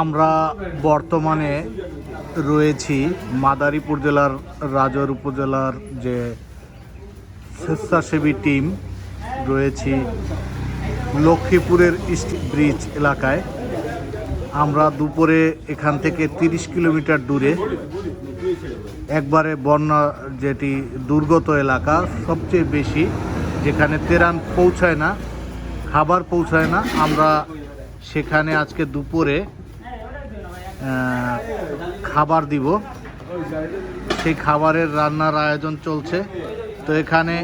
আমরা বর্তমানে রয়েছি মাদারীপুর জেলার রাজর উপজেলার যে স্বেচ্ছাসেবী টিম রয়েছি লক্ষ্মীপুরের ইস্ট ব্রিজ এলাকায়। আমরা দুপুরে এখান থেকে তিরিশ কিলোমিটার দূরে, একবারে বন্যা যেটি দুর্গত এলাকা সবচেয়ে বেশি, যেখানে তেরান পৌঁছায় না, খাবার পৌঁছায় না, আমরা সেখানে আজকে দুপুরে খাবার দিব। সেই খাবারের রান্নার আয়োজন চলছে। তো এখানে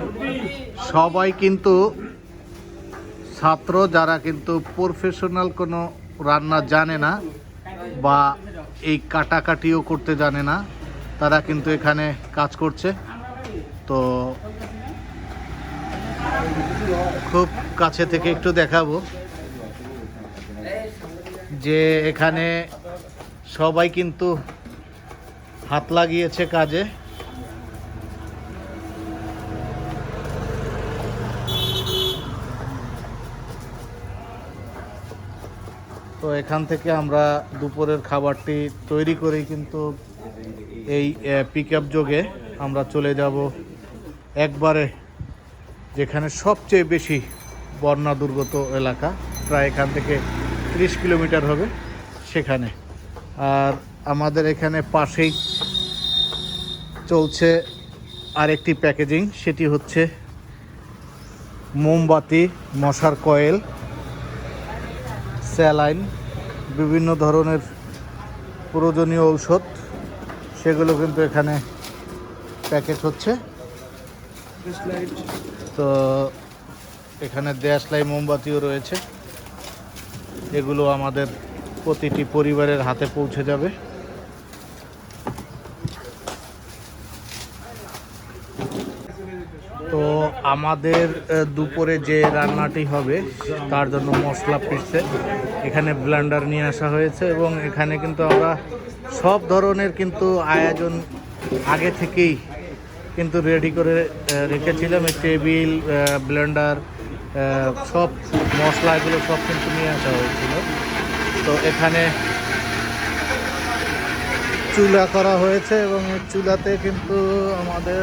সবাই কিন্তু ছাত্র, যারা কিন্তু প্রফেশনাল কোনো রান্না জানে না বা এই কাটাকাটিও করতে জানে না, তারা কিন্তু এখানে কাজ করছে। তো খুব কাছে থেকে একটু দেখাবো যে এখানে সবাই কিন্তু হাত লাগিয়েছে কাজে। তো এখান থেকে আমরা দুপুরের খাবারটি তৈরি করেই কিন্তু এই পিক আপ যোগে আমরা চলে যাব একবারে যেখানে সবচেয়ে বেশি বন্যা দুর্গত এলাকা, প্রায় এখান থেকে ত্রিশ কিলোমিটার হবে সেখানে। আর আমাদের এখানে পাশেই চলছে আরেকটি প্যাকেজিং, সেটি হচ্ছে মোমবাতি, মশার কয়েল। স্যালাইন, বিভিন্ন ধরনের প্রয়োজনীয় ঔষধ, সেগুলো কিন্তু এখানে প্যাকেট হচ্ছে। তো এখানে দেশলাই মোমবাতিও রয়েছে। এগুলো আমাদের প্রতিটি পরিবারের হাতে পৌঁছে যাবে তো আমাদের দুপুরে যে রান্নাটি হবে, তার জন্য মশলা পিসছে এখানে ব্লান্ডার নিয়ে আসা হয়েছে এবং এখানে কিন্তু আমরা সব ধরনের কিন্তু আয়োজন আগে থেকেই কিন্তু রেডি করে রেখেছিলাম। টেবিল ব্লেন্ডার সব মশলা এগুলো সব কিন্তু নিয়ে আসা হয়েছিল। তো এখানে চুলা করা হয়েছে এবং চুলাতে কিন্তু আমাদের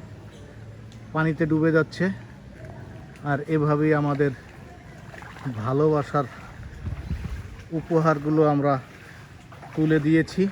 পানিতে ডুবে যাচ্ছে। আর এভাবেই আমাদের ভালোবাসার উপহারগুলো আমরা তুলে দিয়েছি।